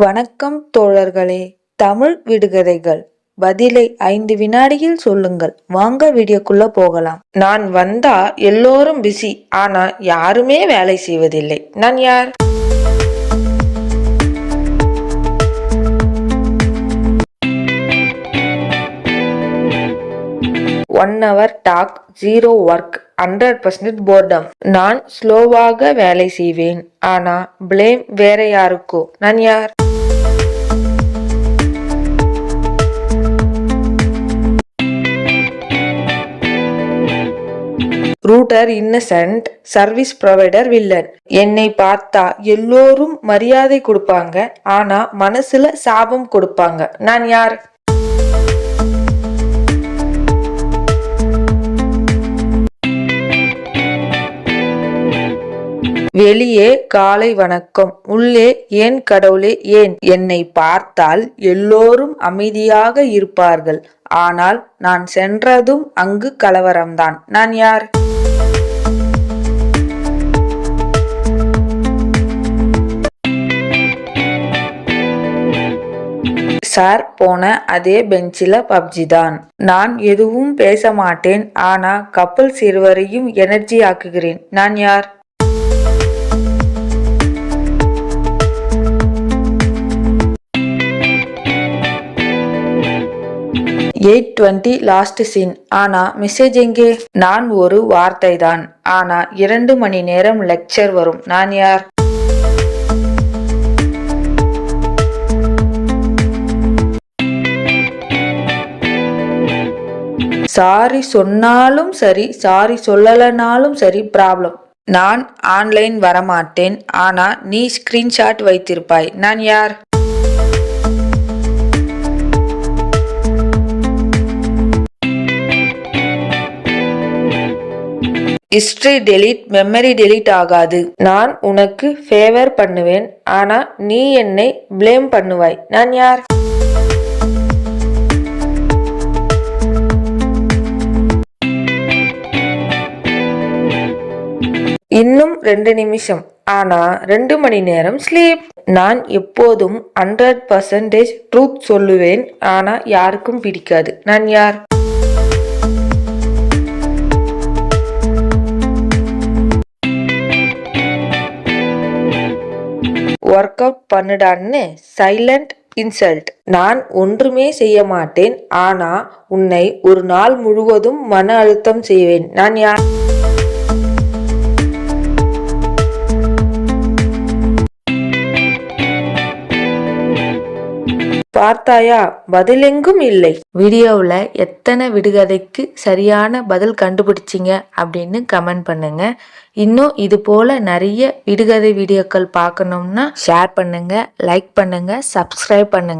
வணக்கம் தோழர்களே தமிழ் விடுகதைகள். பதிலை ஐந்து வினாடியில் சொல்லுங்கள். வாங்க வீடியோக்குள்ள போகலாம். நான் வந்தா எல்லோரும் பிஸி ஆனா யாருமே வேலை செய்வதில்லை. நான் யார்? One hour talk zero work hundred percent boredom நான் ஸ்லோவாக வேலை செய்வேன் ஆனா பிளேம் வேற யாருக்கோ? நான் யார்? Router innocent service provider villain. என்னை பார்த்தா எல்லோரும் மரியாதை கொடுப்பாங்க ஆனா மனசுல சாபம் கொடுப்பாங்க. நான் யார்? வெளியே காலை வணக்கம் உள்ளே ஏன் கடவுளே ஏன்? என்னை பார்த்தால் எல்லோரும் அமைதியாக இருப்பார்கள் ஆனால் நான் சென்றதும் அங்கு கலவரம்தான். நான் யார்? சார் போன அதே பெஞ்சில பப்ஜி தான். நான் எதுவும் பேச மாட்டேன். ஆனா கப்பல் சிறுவரையும் எனர்ஜி ஆக்குகிறேன். நான் யார்? Eight twenty last seen. ஆனா மெசேஜ் எங்கே? நான் ஒரு வார்த்தை தான் ஆனா இரண்டு மணி நேரம் லெக்சர் வரும். நான் யார்? சாரி சொன்னாலும் சரி சாரி சொல்லலைனாலும் சரி ப்ராப்ளம் நான் ஆன்லைன் வரமாட்டேன். ஆனால் நீ ஸ்கிரீன்ஷாட் வைத்திருப்பாய். நான் யார்? ஹிஸ்ட்ரி டெலீட் மெமரி டெலீட் ஆகாது. நான் உனக்கு ஃபேவர் பண்ணுவேன். ஆனால் நீ என்னை ப்ளேம் பண்ணுவாய். நான் யார்? இன்னும் ரெண்டு நிமிஷம். ஆனால் ரெண்டு மணி நேரம் ஸ்லீப் நான் எப்போதும் ஹண்ட்ரட் பர்சன்டேஜ் ட்ரூத் சொல்லுவேன். ஆனால் யாருக்கும் பிடிக்காது. நான் யார்? ஒர்க் அவுட் பண்ணுடான்னு சைலண்ட் இன்சல்ட் நான் ஒன்றுமே செய்ய மாட்டேன். ஆனா உன்னை ஒரு நாள் முழுவதும் மன அழுத்தம் செய்வேன். நான் யார்? பார்த்தாயா? பதிலெங்கும் இல்லை. வீடியோவில் எத்தனை விடுகதைக்கு சரியான பதில் கண்டுபிடிச்சிங்க அப்படின்னு கமெண்ட் பண்ணுங்க. இன்னும் இது போல நிறைய விடுகதை வீடியோக்கள் பார்க்கணும்னா ஷேர் பண்ணுங்க லைக் பண்ணுங்க சப்ஸ்கிரைப் பண்ணுங்க.